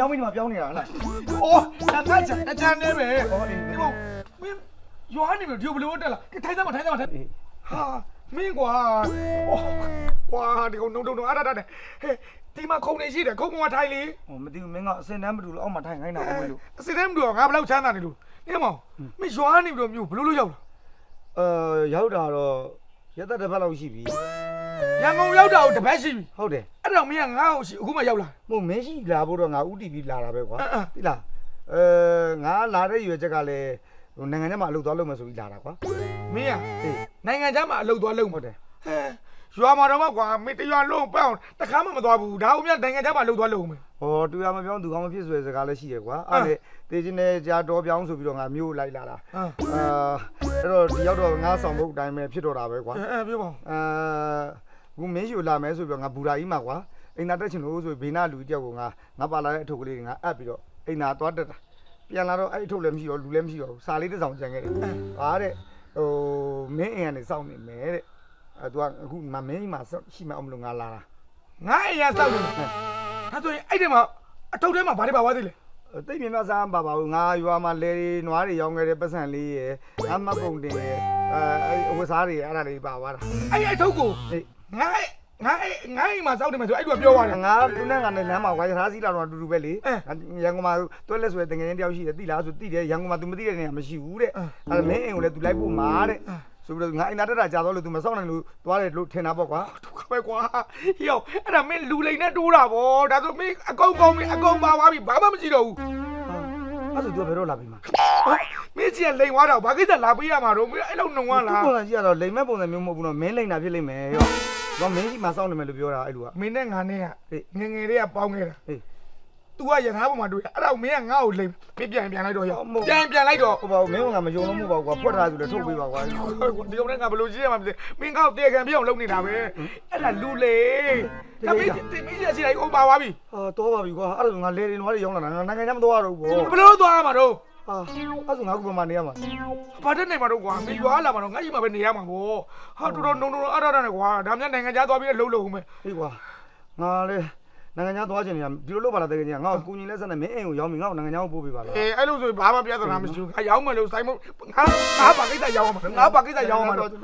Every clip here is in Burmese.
ရောဘောင်းပြီးဒီမှာပြောင်းနေတာလားအော်အတချာအချာနေပဲဟောအေးဒီမောင်မင်းရွာနေပြီဒီဘလို့တက်လာထိုင်စမ်းမထိုင်စမ်းမထိုင်အေးဟာမင်းကွာအော်ကွာဒီကောင်နှုံနှုံနှုံအရတာတဲ့ဟဲ့ဒီမှာခုံနေရှိတယ်ခုံပေါ်မှာထိုင်လေဟိုမသိဘူးမင်းကအစင်တန်းမတူလို့အောက်မှာထိုင်ခိုင်းတာဘူးလို့အစစ်တည်းမတူတော့ငါဘယ်လောက်ချမ်းသာနေလို့နေမောင်မင်းရွာနေပြီတော့မျိုးဘလို့လို့ရောက်လာအဲရောက်တာတော့ရက်သက်တစ်ပတ်လောက်ရှိပြီ ရန်ကုန်ရောက်တာကိုတပတ်ရှိပြီဟုတ်တယ်အဲ့တော့မင်းကငါ့ကိုရှိအခုမှရောက်လာ မဟုတ်မင်းရှိလာဖို့တော့ငါဥတီပြီးလာတာပဲကွာအင်းအင်း သိလားအဲငါလာတဲ့ရွယ်ချက်ကလည်းဟိုနိုင်ငံခြားမှာအလုပ်သွားလုပ်မယ်ဆိုပြီးလာတာကွာမင်းကအေးနိုင်ငံခြားမှာအလုပ်သွားလုပ်ဟုတ်တယ်ဟဲရွာမှာတော့ကွာမင်းတရွာလုံးပအောင်တခါမှမသွားဘူးဒါဦးမြနိုင်ငံခြားမှာအလုပ်သွားလုပ်မယ် ဟောတူရမပြောင်းသူကောင်းမဖြစ်ဆိုတဲ့စကားလည်းရှိရကွာအဲ့လေတေးချင်းနဲ့ကြာတော်ပြောင်းဆိုပြီးတော့ငါမျိုးလိုက်လာတာဟမ်အာအဲ့တော့ဒီရောက်တော့ငါဆောင်ဖို့အတိုင်းပဲဖြစ်တော့တာပဲကွာ အဲပြောပါဦးအာ ခုမင်းရှိကိုလာမယ်ဆိုပြီးတော့ငါဘူရာကြီးမှာကွာအိမ်သာတက်ချင်လို့ဆိုပြီးဘေးနာလူတယောက်ကငါငါပါလာတဲ့အထုပ်ကလေးတွေငါအပ်ပြီးတော့အိမ်သာသွားတက်တာပြန်လာတော့အဲ့အထုပ်လည်းမရှိတော့လူလည်းမရှိတော့စာလေးတစ်စောင်ကျန်ခဲ့တယ်ဟာတဲ့ဟိုမင်းအိမ်ကနေစောင့်နေမယ်တဲ့အဲသူကအခုမမင်းကြီးမှာရှိမှအောင်မလို့ငါလာတာငါအိမ်ရစောက်နေမှာဒါဆိုရင်အဲ့ဒီမှာအထုပ်ထဲမှာဘာတွေပါသွားသေးလဲတိတ်မြင်မြစားပါပါဘူးငါရွာမှာလဲတွေနွားတွေရောင်းခဲ့တဲ့ပတ်စံလေးရယ်အမတ်ပုံတင်ရယ်အဲအဝတ်စားတွေအဲ့ဒါလေးပါသွားတာအဲ့အထုပ်ကိုဟေး ငါငါငါအိမ်မှာစောက်နေမယ်ဆိုအဲ့ဒီကပြောသွားတယ် ငါသူနဲ့ငါနဲ့လမ်းမှာဝိုင်းထားစီလာတော့အတူတူပဲလေ အဲ ရန်ကုန်မှာတွဲလက်ဆိုတဲ့တငယ်ချင်းတယောက်ရှိတယ်တိလားဆိုတိတယ်ရန်ကုန်မှာ तू မသိတဲ့နေရာမရှိဘူးတဲ့ အဲ အဲ့ဒါမင်းအိမ်ကိုလည်း तू လိုက်ဖို့မှာတဲ့ အဲ ဆိုပြီးတော့ငါအိမ်သားတက်တာကြာတော့လို့ तू မစောင့်နိုင်လို့သွားတယ်လို့ထင်တာပေါ့ကွာ ဒုက္ခပဲကွာဟေ့ယောအဲ့ဒါမင်းလူလိန်နဲ့တိုးတာဗောဒါဆိုမင်းအကုန်ကောင်းမင်းအကုန်ပါသွားပြီဘာမှမရှိတော့ဘူး အဲ့ဆို तू ဘယ်တော့လာပြီမှာဟာမင်းကြီးကလိန်သွားတော့ဘာကိစ္စလာပေးရမှာတော့မင်းအဲ့လောက်နှုံသွားလားပုံစံကြည့်ရတော့လိမ်မဲ့ပုံစံမျိုးမဟုတ်ဘူးနော်မင်းလိမ်တာဖြစ်လိမ့်မယ်ရောတော့မင်းကြီးမှာစောင့်နေမယ်လို့ပြောတာအဲ့လိုကမင်းနဲ့ငါနဲ့ကဟေးငယ်ငယ်လေးကပေါင်းခဲ့တာဟေး तू ကယထာပေါ်မှာတွေ့အဲ့ဒါကိုမင်းကငါ့ကိုလိန်ပြပြန်ပြန်လိုက်တော့ရောက်ဟုတ်ပြန်ပြန်လိုက်တော့ဟိုပါမင်းကငါမယုံလို့မဟုတ်ပါဘူးကွာဖွက်ထားဆိုလည်းထုတ်ပေးပါကွာဒီကောင်ကငါဘယ်လိုကြည့်ရမှာမသိမင်းကောက်တေခံပြအောင်လုပ်နေတာပဲအဲ့ဒါလူလေတမင်းတင်မင်းကြီးစီလိုက်အောင်ပါသွားပြီဟာတော့ပါပြီကွာအဲ့ဒါဆိုငါလေရင်နွားတွေရောင်းလာတာငါနိုင်ငံခြားမသွားရတော့ဘူးပေါ့ဘယ်လိုသွားမှာတော့ဟာအဲ့ဆိုငါခုဘယ်မှာနေရမှာဘာတဲ့နေမှာတော့ကွာမင်းရွာလာမှာတော့ငါ့ကြီးမှာပဲနေရမှာပေါ့ဟာတော်တော်နုံနုံအရရနဲ့ကွာဒါမှနိုင်ငံခြားသွားပြီးလှုပ်လို့ဦးမယ်ဟေးကွာငါလေ နိုင်ငံခြားသွားချင်နေတာဒီလိုလုပ်ပါလားတကယ်ကြီးငါ့ကိုကူညီလဲဆက်နေမင်းအိမ်ကိုရောက်ပြီငါ့ကိုနိုင်ငံခြားကိုပို့ပေးပါလားအေးအဲ့လိုဆိုဘာမှပြဿနာမရှိဘူးငါရောက်မယ်လို့စိုင်းမငါငါဘာကိစ္စရောက်မှာငါဘာကိစ္စရောက်မှာတော့ဟမ်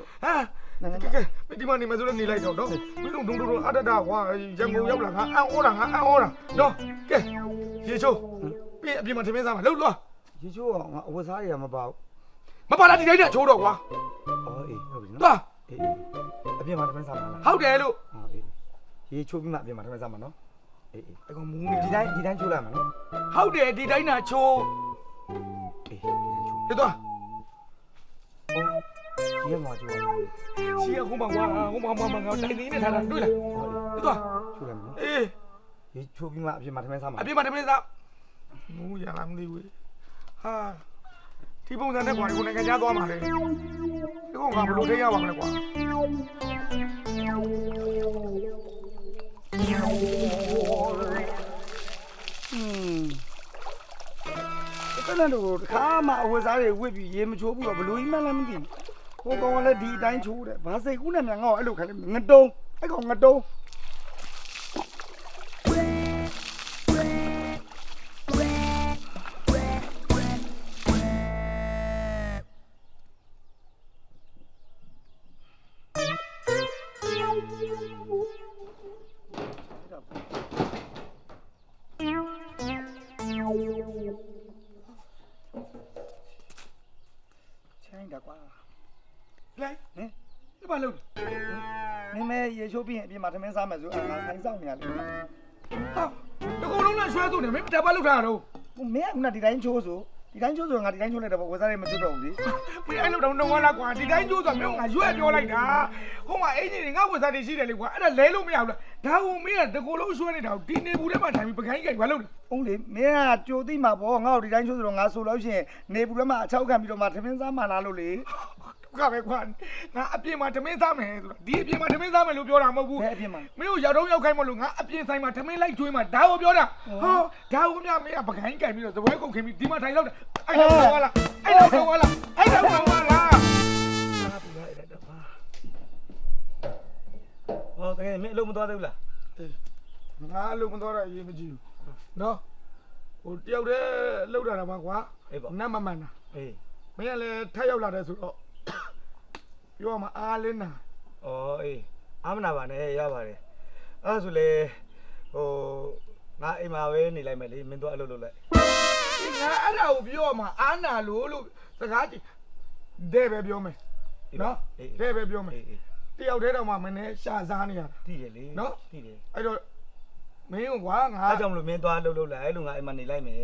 နိုင်ငံကဲခြားကဲဒီမှာနေမယ်ဆိုတော့နေလိုက်တော့နော်မင်းတို့ဒုံဒုံအတတကွာရန်ကုန်ရောက်လာငါအံ့ဩတာငါအံ့ဩတာနော်ကဲရေချိုးပြင်အပြင်မှာထမင်းစားမှာလှုပ်လွှာရေချိုးအောင်ငါအဝတ်စားရမှာမပါဘူးမပါလားဒီတိုင်းနဲ့ချိုးတော့ကွာအော်အေးဟုတ်ပြီနော်သွားအေးအေးအပြင်မှာတမန်စားမှာလားဟုတ်တယ်လို့ဟာအေးရေချိုးပြီးမှအပြင်မှာတမန်စားမှာနော် အေးအေးအကောင်မူးနေဒီတိုင်းဒီတိုင်းချိုးလိုက်မှာနော်ဟုတ်တယ်ဒီတိုင်းနာချိုးအေးဒီတိုင်းချိုးဒီသွားဒီရက်မှာချိုးအောင်ရှီရဟိုမှာကွာဟိုမှာမှာမှာငါတိုင်နေနေထားတာတွေ့လားဒီသွားချိုးလိုက်မှာနော်အေးရေချိုးပြီးမှအပြင်မှာတမန်စားမှာအပြင်မှာထမင်းစားမူးရလားမသိဘူးဟာဒီပုံစံနဲ့ကွာဒီနိုင်ငံခြားသွားမှာလေဒီကောင်ကဘယ်လိုထိရပါမလဲကွာอื အဲ့ဒါတော့တခါမှအဝတ်စားတွေဝတ်ပြီးရေမချိုးဘူးတော့ဘလို့ကြီးမှလည်းမသိဘူးဟိုကောင်ကလည်းဒီအတိုင်းချိုးတယ်ဘာစိတ်ကူးနဲ့မြန်ငါ့ကိုအဲ့လိုခိုင်းတယ်ငတုံးအဲ့ကောင်ငတုံး င်းတာကွာလိုက်ဟင်ဒီမှာလုံးမင်းမဲရေချိုးပြီးရင်အပြင်မှာထမင်းစားမယ်ဆိုအာခိုင်းဆောင်နေရလေဟာဒီကောင်လုံးနဲ့ဆွဲသူနေမင်းတပတ်လောက်ထားတာတော့ဟိုမင်းကခုနဒီတိုင်းချိုးဆို ဒီတိုင်းချိုးဆိုငါဒီတိုင်းချိုးလိုက်တော့ဝတ်စားတွေမကျွတ်တော့ဘူးလေမင်းအဲ့လိုတော့နှုံသွားလားကွာဒီတိုင်းကျိုးဆိုမင်းငါရွက်ပြောလိုက်တာဟိုမှာအင်ဂျင်တွေငါဝက်စားတွေရှိတယ်လေကွာအဲ့ဒါလဲလို့မရဘူးလားဒါဟိုမင်းကတကူလုံးဆွဲနေတာကိုဒီနေဘူးထဲမှာထိုင်ပြီးပကိုင်းကြိုက်ဘာလုပ်လဲဟုတ်လေမင်းကကြိုသိမှာပေါ့ငါ့ကိုဒီတိုင်းချိုးဆိုတော့ငါဆိုလို့ရှိရင်နေဘူးထဲမှာအချောက်ခံပြီးတော့မှထမင်းစားမှလားလို့လေဒု က္ခပဲကွာငါအပြင်မှာဓမင်းစားမယ်ဆိုတာဒီအပြင်မှာဓမင်းစားမယ်လို့ပြောတာမဟုတ်ဘူးဘယ်အပြင်မှာမင်းတို့ရောက်တော့ရောက်ခိုင်းမလို့ငါအပြင်ဆိုင်မှာဓမင်းလိုက်ကျွေးမှာဒါကိုပြောတာဟောဒါကိုမြမင်းကပကိုင်းကြိုက်ပြီးတော့သပွဲကုန်ခင်ပြီးဒီမှာထိုင်လောက်တာအဲ့တော့ကောလာအဲ့တော့ကောလာအဲ့တော့ကောလာဟာပူလိုက်တယ်တော့ဟာဟောတကယ်မင်းအလုပ်မသွားသေးဘူးလားငါအလုံးမတော်တော့ရေးမကြည့်ဘူးနော်ဟိုတယောက်တည်းလှုပ်တာတော့ပါကွာအေးပေါ့နတ်မမှန်တာအေးမင်းကလည်းထက်ရောက်လာတယ်ဆိုတော့ ပြောရမှာအားလင်းတာဩအေးအာမနာပါနဲ့ရပါတယ်အဲ့ဒါဆိုလေဟိုငါအိမ်မှာပဲနေလိုက်မယ်လေမင်းသွားအလုပ်လုပ်လိုက်ငါအဲ့ဒါကိုပြောရမှာအားနာလို့လို့စကားကြည့်တဲ့ပဲပြောမယ်နော်အေးတဲ့ပဲပြောမယ်အေးအေးတယောက်တည်းတော့မှမင်းရှာစားနေရတာသိတယ်လေနော်သိတယ်အဲ့တော့မင်းကကွာငါအားကြောင့်မလို့မင်းသွားအလုပ်လုပ်လိုက်အဲ့လိုငါအိမ်မှာနေလိုက်မယ်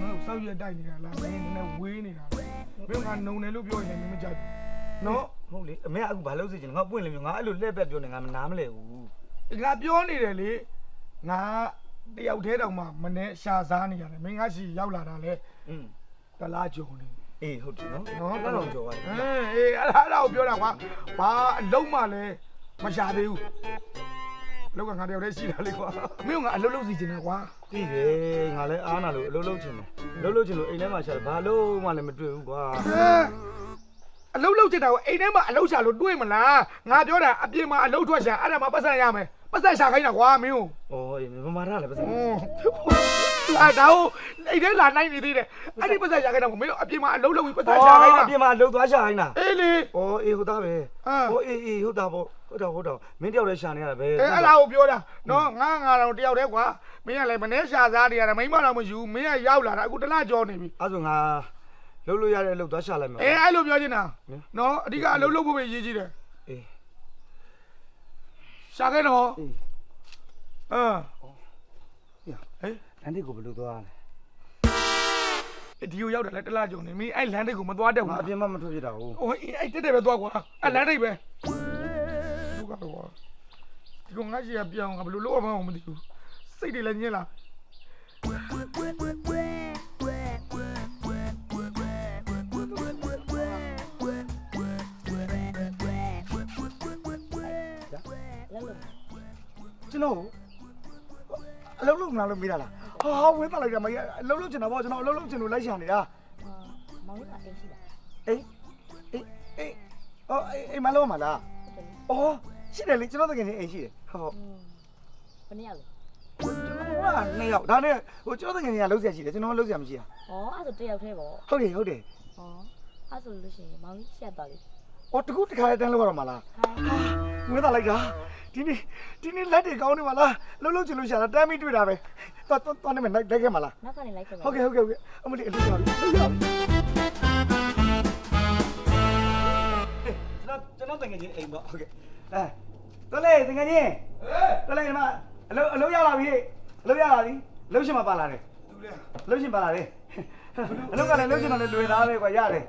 ငါ့ကိုစောက်ရတိုက်နေတာလားမင်းနဲ့ဝေးနေတာလား မင်းကနုံတယ်လို့ပြောရင်လည်းမင်းမကြိုက်ဘူးနော်ဟုတ်လေအမေကအခုဘာလုပ်စေချင်လဲငါပွင့်လေမျိုးငါအဲ့လိုလှည့်ပက်ပြောနေငါမနားမလဲဘူးငါပြောနေတယ်လေငါတယောက်တည်းတော့မှမနဲ့ရှာစားနေရတယ်မင်းကရှိရောက်လာတာလေอืมတလားကြုံနေအေးဟုတ်တယ်နော်နော်အဲ့တော့ကြော်ရတယ်အင်းအေးအဲ့ဒါအဲ့ဒါကိုပြောတာကွာဘာအလုံးမှလည်းမရှာသေးဘူး လောက်ကငါတယောက်တည်းရှိတာလေကွာမင်းကငါအလုံးလုံးစီချင်တာကွာသိတယ်ငါလည်းအားနာလို့အလုပ်လုပ်ချင်တယ်အလုပ်လုပ်ချင်လို့အိမ်ထဲမှာရှာတယ်ဘာလို့မှလည်းမတွေ့ဘူးကွာ အလုံးလုံးချင်တာကိုအိမ်ထဲမှာအလုံးရှာလို့တွေးမလားငါပြောတာအပြင်မှာအလုံးထွက်ရှာအဲ့ဒါမှပတ်စံရမယ်ပတ်စံရှာခိုင်းတာကွာမင်းကို။အော်အေးမမရလည်းပဲစဟွန်းအာဒါကိုအိမ်ထဲလာနိုင်နေသေးတယ်အဲ့ဒီပတ်စံရှာခိုင်းတာကိုမင်းတို့အပြင်မှာအလုံးလုံးပြီးပတ်စံရှာခိုင်းတာအပြင်မှာလှုပ်သွားရှာခိုင်းတာအေးလေ။အော်အေးဟုတ်သားပဲအာ။အော်အေးအေးဟုတ်တာပေါ့ဟုတ်တာဟုတ်တာမင်းတယောက်လည်းရှာနေရတာပဲအဲအဲ့ဒါကိုပြောတာနော်ငါငါတော့တယောက်တည်းကွာမင်းကလည်းမနေ့ရှာစားနေရတာမိမတော့မယူမင်းကရောက်လာတာအခုတလားကြောနေပြီအဲ့ဆိုငါ လှုပ်လို့ရတဲ့လှုပ်သွားရှာလိုက်မယ်အဲအဲ့လိုပြောချင်တာနော်အဓိကအလုံးလုံးဖို့ပဲရည်ကြီးတယ်အေးရှာခဲ့တော့အေးအာဟေးလမ်းတိကိုဘယ်လိုသွားလဲဒီကိုရောက်တယ်လေတလားကြောနေမင်းအဲ့လမ်းတိတ်ကိုမသွားတတ်ငါဘူးအပြင်မှာမထွက်ဖြစ်တာဟုတ်ဟိုအဲ့တက်တယ်ပဲသွားကွာအဲ့လမ်းတိတ်ပဲဒုက္ခတော့ကွာဒီကောင်ငါရှိရပြောင်းငါဘယ်လိုလုပ်အောင်မသိဘူးစိတ်တွေလည်းညစ်လာ ကျွန်တော်အလုပ်လုပ်မလားလို့မေးတာလားဟာဝင်းတက်လိုက်တာမကြီးအလုပ်လုပ်ချင်တာပေါ့ကျွန်တော်အလုပ်လုပ်ချင်လို့လိုက်ရှာနေတာမောင်လေးကအိမ်ရှိလားအေးအေးအေးအော်အေးမလုံးမလားဟုတ်တယ်အော်ရှိတယ်လေကျွန်တော်တကယ်ချင်းအိမ်ရှိတယ်ဟုတ်อืมဘယ်နှစ်ယောက်လဲကျွန်တော်ကနှစ်ယောက်ဒါနဲ့ဟိုကျွန်တော်တကယ်ချင်းကလုံးဆရာရှိတယ်ကျွန်တော်ကလုံးဆရာမရှိတာဩအဲ့ဒါဆိုတစ်ယောက်တည်းပေါ့ဩဟုတ်တယ်ဟုတ်တယ်အဲ့ဆိုလို့ရှိရင်မောင်ကြီးဆက်သွားပြီ အော်တကူတခါတန်းလောက်ရတော့မလားဟာငွေသားလိုက်တာဒီနေ့ဒီနေ့လက်တွေကောင်းနေမလားလုံးလုံးချင်လို့ရှာတာတမ်းပြီးတွေ့တာပဲသွားသွားသွားနေမယ်လိုက်လိုက်ခဲ့မလားနောက်ကနေလိုက်ခဲ့ပါဟုတ်ကဲ့ဟုတ်ကဲ့ဟုတ်ကဲ့အမလေးအလုပ်ရပြီလုပ်ရပြီကျွန်တော်ကျွန်တော်တကယ်ချင်းအိမ်ပေါ့ဟုတ်ကဲ့အဲတော်လေတကယ်ချင်းတော်လေဒီမှာအလုပ်အလုပ်ရလာပြီအလုပ်ရလာပြီလှုပ်ရှင်မပါလာတယ်သူလဲလှုပ်ရှင်ပါလာတယ်အလုပ်ကလည်းလှုပ်ရှင်တော့လည်းလွယ်သားပဲကွာရတယ်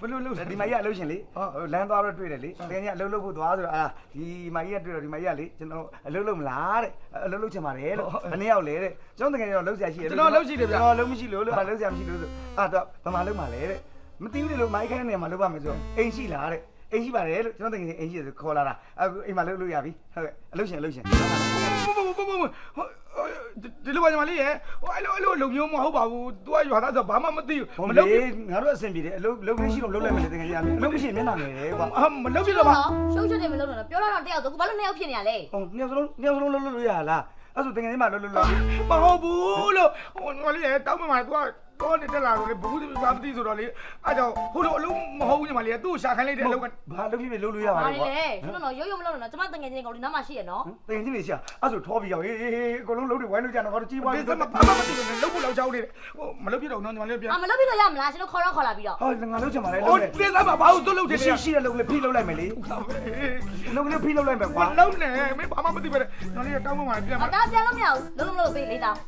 ဘယ်လိုလုပ်ဒီမကြီးကလှုပ်ရှင်လေဟိုလမ်းသွားတော့တွေ့တယ်လေတကယ်ကြီးအလုပ်လုပ်ဖို့သွားဆိုတော့အာဒီမကြီးကတွေ့တော့ဒီမကြီးကလေကျွန်တော်အလုပ်လုပ်မလားတဲ့အလုပ်လုပ်ချင်ပါတယ်လို့ဘယ်နှစ်ယောက်လဲတဲ့ကျွန်တော်တကယ်တော့လုပ်ဆရာရှိတယ်ကျွန်တော်လုပ်မရှိလို့လို့အာလုပ်ဆရာမရှိလို့ဆိုအာတော့ဘာမှလုပ်မှာလဲတဲ့မသိဘူးလေလို့မိုက်ခိုင်းနေမှာလုပ်ပါမယ်ဆိုအိမ်ရှိလားတဲ့အိမ်ရှိပါတယ်လို့ကျွန်တော်တကယ်အိမ်ရှိတယ်ဆိုခေါ်လာတာအခုအိမ်မှာလုပ်လို့ရပြီဟုတ်ကဲ့အလုပ်ရှင်အလုပ်ရှင်ဘဘဘဘဘ ဒီလိုပါညီမလေးရဲ့ဟိုအဲ့လိုအဲ့လိုလုံမျိုးမဟုတ်ပါဘူး။ तू ကရွာသားဆိုဘာမှမသိဘူးဟုတ်မလေလုပ်ဘူးငါတို့အဆင်ပြေတယ်အလုပ်လုပ်မရှိလို့လုပ်လိုက်မယ်လေတကယ်ကြီးအလုပ်မရှိမျက်နှာငယ်တယ်ကွာအာမလုပ်ပြတော့ပါရှုပ်ရှုပ်တယ်မလုပ်တော့ပြောတော့တယောက်ဆိုခုဘာလို့နှစ်ယောက်ဖြစ်နေရလဲဟိုနှစ်ယောက်စလုံးနှစ်ယောက်စလုံးလုပ်လို့ရလားအဲ့ဆိုတကယ်ကြီးမှလုပ်လို့လုပ်မဟုတ်ဘူးလို့ဟိုညီမလေးရဲ့တောင်းမှမှာ तू က တော့နေတက်လာတော့လေဘူးဘာမသိဆိုတော့လေအားကြောင့်ဟိုလိုအလုံးမဟုတ်ဘူးညီမလေးသူ့ရှာခိုင်းလိုက်တဲ့အလုံးကဘာလုပ်ဖြစ်ဖြစ်လုပ်လို့ရပါဘာလေလဲကွာရှုပ်တော့ရုပ်ရုပ်မလုပ်တော့ကျမတငယ်ချင်းကောင်ဒီနားမှာရှိရနော်တကယ်ကြီးနေရှာအဲ့ဆိုထောပြီးရောဟေးဟေးဟေးအကုန်လုံးလုပ်တွေဝိုင်းလို့ကြတော့ငါတို့ကြီးပွားဒီပြီးစမဘာမှမသိဘူးလုံးဖို့လောက်ချောင်းနေတယ်ဟိုမလုပ်ပြတော့နော်ညီမလေးပြန်အာမလုပ်ပြီးတော့ရမလားရှင်တို့ခေါ်တော့ခေါ်လာပြီးတော့ဟာငါလုပ်ချင်ပါလေဟိုလုပ်လေဒီစမဘာလို့သူ့လုပ်ချင်ရှိနေရှိတဲ့လုပ်လေဖိလုပ်လိုက်မယ်လေလုပ်လေဖိလုပ်လိုက်မယ်မကွာလုံးနဲ့မင်းဘာမှမသိပဲနော်လေးတောင်းမှမှာပြန်အမှာတားပြန်လို့မရဘူးလုံးလုံးလို့ပေးလေးတောင်း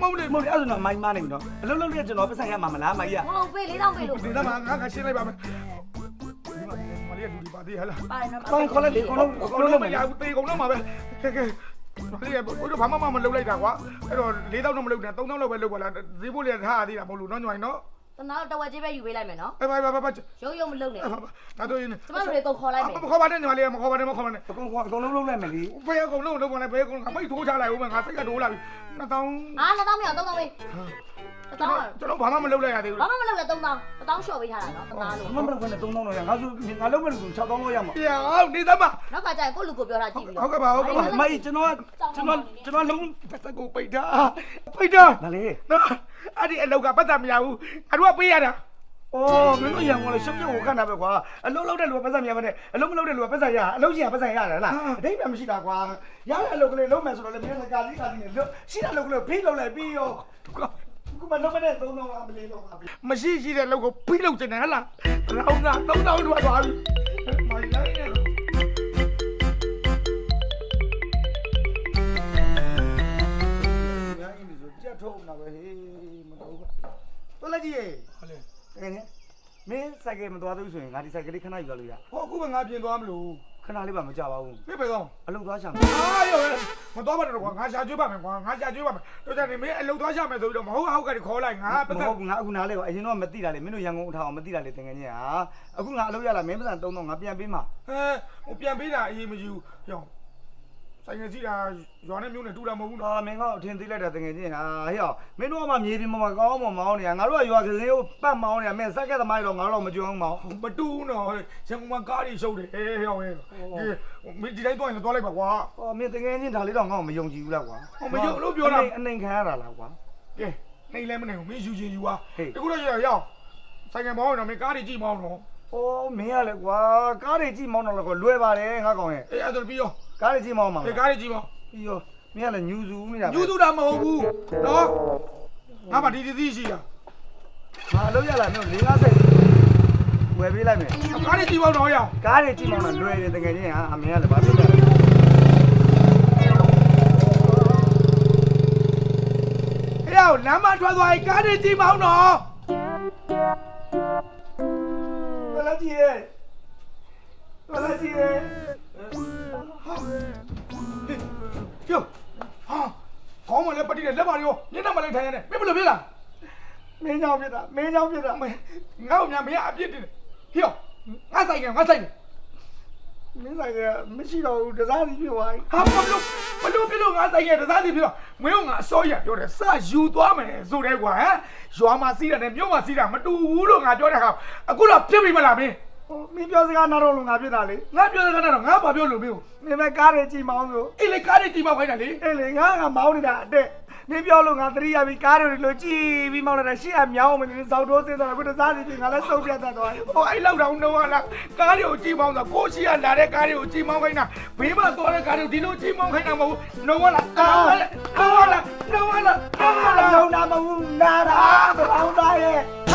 မဟုတ်လေမဟုတ်လေအဲ့ဆိုတော့မိုင်းမနေဘူးနော်အလုပ်လုပ်ရကျွန်တော်ပတ်ဆိုင်ရမှာမလားမိုင်းရမဟုတ်ပေးလေးတောင်းပေးလို့ဒီတော့ငါငါရှင်းလိုက်ပါမယ်ဒီမှာမလေးကလူဒီပါသေးဟလားပါတယ်နော်ပိုင်းခေါ်လိုက်လေအကုန်လုံးအအကုန်ကုန်လုံးလုံးလုပ်မမယ်ရဘူးတေကုန်တော့မှာပဲကဲကဲမလေးကဘိုးတို့ဘာမှမမလုပ်လိုက်တာကွာအဲ့တော့၄တောင်းတော့မလုပ်နဲ့၃တောင်းလောက်ပဲလုပ်ပါလားဈေးဖို့လေးထားရသေးတာမဟုတ်လို့နော်ညွိုင်းနော် တနာတော့တဝက်ကြီးပဲယူပေးလိုက်မယ်နော်အဲ့ဘာဘာဘာရုပ်ရုပ်မလုပ်နဲ့ဒါတော့ရင်ကျမတို့တွေကုန်ခေါ်လိုက်မယ်မခေါ်ပါနဲ့ညီမလေးမခေါ်ပါနဲ့မခေါ်ပါနဲ့အကုန်အကုန်လုံးလုပ်လိုက်မယ်လေဘယ်အကုန်လုံးလုပ်ပါနဲ့ဘယ်အကုန်ငါပိတ်ထိုးချလိုက်ဦးမယ်ငါစိတ်ကတိုးလာပြီနှစ်တောင်းအာနှစ်တောင်းမရအောင် သုံးတောင်းပေးတောင်းကျွန်တော်ဘာမှမလုပ်လိုက်ရသေးဘူးဘာမှမလုပ်လဲ3000 1000ရှော့ပေးထားတာနော်တသားလုံးမမလောက်နဲ့3000တော့ရငါဆိုငါလုံးမဲ့လူ6000တော့ရမှာပြန်အောင်နေသမနောက်ကကြရင်ကိုလူကိုပြောတာကြည့်ပြီးဟုတ်ကဲ့ပါဟုတ်ကဲ့ပါမကြီးကျွန်တော်ကျွန်တော်ကျွန်တော်လုံးပတ်စကူပိတ်တာပိတ်တာဒါလေနော်အဲ့ဒီအလောက်ကပတ်သက်မရဘူးအတို့ကပေးရတာအော်မင်းတို့ရံကုန်လေရှုပ်ရှုပ်ကိုခန့်တာပဲကွာအလုံးလုံးတဲ့လူကပတ်စံမြင်မနဲ့အလုံးမလုံးတဲ့လူကပတ်စံရအလုံးကြီးကပတ်စံရတယ်လားအတိတ်ပဲမရှိတာကွာရတဲ့အလုပ်ကလေးလုံးမယ်ဆိုတော့လေမင်းကကာလီကာလီနဲ့လွတ်ရှိတဲ့အလုပ်ကလေးဖိလုပ်လိုက်ပြီးရော ခုမှလုံးမနဲ့3000အမလေးတော့ပါပြီမရှိရှိတဲ့လောက်ကိုဖိလုပ်ချင်တယ်ဟလားရောင်းတာ3000တို့သွားပြီမိုင်လိုက်နေများကြီးဆိုကြက်ထုတ်အောင်ပဲဟေးမတော်ဘူးတော်လက်ကြီးရေဟုတ်လေတကယ်နဲ့မင်းစိုက်ကယ်မသွားသေးဘူးဆိုရင်ငါဒီစိုက်ကယ်လေးခဏယူလာလို့ရဟောအခုပဲငါပြင်သွားမလို့ ခဏလေးပါမကြပါဘူးပြပဲတော့အလုပ်သွားရှာမယ်အာရောမတော်ပါတော့ကွာငါရှာကျွေးပါမယ်ကွာငါရှာကျွေးပါမယ်တို့ကြနေမင်းအလုပ်သွားရှာမယ်ဆိုပြီးတော့မဟုတ်ဟုတ်ကတည်းခေါ်လိုက်ငါပတ်မသက်ဟုတ်ဘူးငါအခုနားလေကွာအရင်တော့မသိတာလေမင်းတို့ရန်ကုန်အထောင်မသိတာလေတကယ်ကြီးဟာအခုငါအလုပ်ရလာမင်းပစံ3000ငါပြန်ပေးမှာဟဲဟိုပြန်ပေးတာအရေးမကြီးဘူးရော ဆိုင်ငယ်စီတာရွာနဲ့မျိုးနဲ့တူတာမဟုတ်ဘူးနော်ဟာမင်းကအထင်သေးလိုက်တာတကယ်ကြီးဟာဟေ့အောင်မင်းတို့ကမှမြေပြင်မှာကောင်းမှမောင်းနေတာငါတို့ကရွာကစင်းကိုပတ်မောင်းနေတာမင်းစက်ကက်သမားတွေတော့ငါတို့တော့မကြွအောင်မောင်းမတူဘူးနော်ရန်ကုန်မှာကားတွေရှုပ်တယ်ဟဲဟဲဟဲဟဲမင်းဒီတိုင်းသွားရင်သွားလိုက်ပါကွာဟောမင်းတကယ်ကြီးဒါလေးတော့ငါ့ကိုမယုံကြည်ဘူးလားကွာဟောမယုံလို့ပြောတာအနိုင်ခံရတာလားကွာကဲနေလဲမနေဘူးမင်းယူချင်ယူပါဟေးတခုတော့ရရောက်ဆိုင်ငယ်မောင်းရင်တော့မင်းကားတွေကြည့်မောင်းတော့။ အော်မင်းရလေကွာကားတွေကြည့်မောင်းတော့လည်းကွာလွယ်ပါတယ်ငါကောင်ရဲ့အေးအဲ့ဒါပြီးရောကားတွေကြည့်မောင်းမှာအေးကားတွေကြည့်မောင်းပြီးရောမင်းကလည်းညူစုနေတာပဲယူသူတာမဟုတ်ဘူးနော်ငါမှဒီဒီသိရှိတာငါအလုပ်ရလာမျိုး၄50ဝယ်ပေးလိုက်မယ်ကားတွေကြည့်မောင်းတော့ရအောင်ကားတွေကြည့်မောင်းတာလွယ်တယ်တကယ်ကြီးဟာအမင်းကလည်းဘာဖြစ်လဲအေးအောင်လမ်းမထွက်သွားရင်ကားတွေကြည့်မောင်းတော့ ကြည့်ရဲဘယ်လိုကြည့်ရဲပြုတ်ဟာခေါင်းမလည်းပတိတယ်လက်ပါရောညနေမလည်းထိုင်ရတယ်မင်းဘယ်လိုဖြစ်လာမင်းကြောင့်ဖြစ်တာမင်းကြောင့်ဖြစ်တာမင်းငါ့ကိုများမင်းအပြစ်တင်တယ်ဟေ့ငါဆိုင်ကငါဆိုင်မင်းဆိုင်ကမရှိတော့ဘူးတစားစီဖြစ်သွားပြီဟာမလို့မလို့ပြလို့ငါဆိုင်ကတစားစီပြတော့ မင်းကငါအစောရပြောတယ်စယူသွားမယ်ဆိုတဲ့ကွာဟမ်ရွာမှာစီးတယ်နဲ့မြို့မှာစီးတာမတူဘူးလို့ငါပြောတဲ့ခါအခုတော့ပြစ်ပြီမလားမင်းဟိုမင်းပြောစကားနားတော့လို့ငါဖြစ်တာလေငါပြောတဲ့ခါတော့ငါဘာပြောလို့မင်းကိုမင်းမကားတွေကြည့်မောင်းဆိုအေးလေကားတွေကြည့်မောက်ခိုင်းတာလေအေးလေငါကမောင်းနေတာအတက် မင်းပြောလို့ငါသတိရပြီကားတွေလိုကြည့်ပြီးမောင်းနေတာရှေ့အမြောင်းမင်းစောက်တိုးစင်းတော့အခုတစားစီဖြစ်ငါလည်းစုပ်ပြတ်တတ်သွားပြီဟိုအဲ့လောက်တောင်တော့လားကားတွေကိုကြည့်မောင်းတာကိုရှိရလာတဲ့ကားတွေကိုကြည့်မောင်းခိုင်းတာဘေးမှာသွားတဲ့ကားတွေကိုဒီလိုကြည့်မောင်းခိုင်းတာမဟုတ်ဘူးနှုံးလားနှုံးလားနှုံးလားနှုံးလားနှုံးလားလုံးနာမဟုတ်နာတာဘောင်းသားရဲ့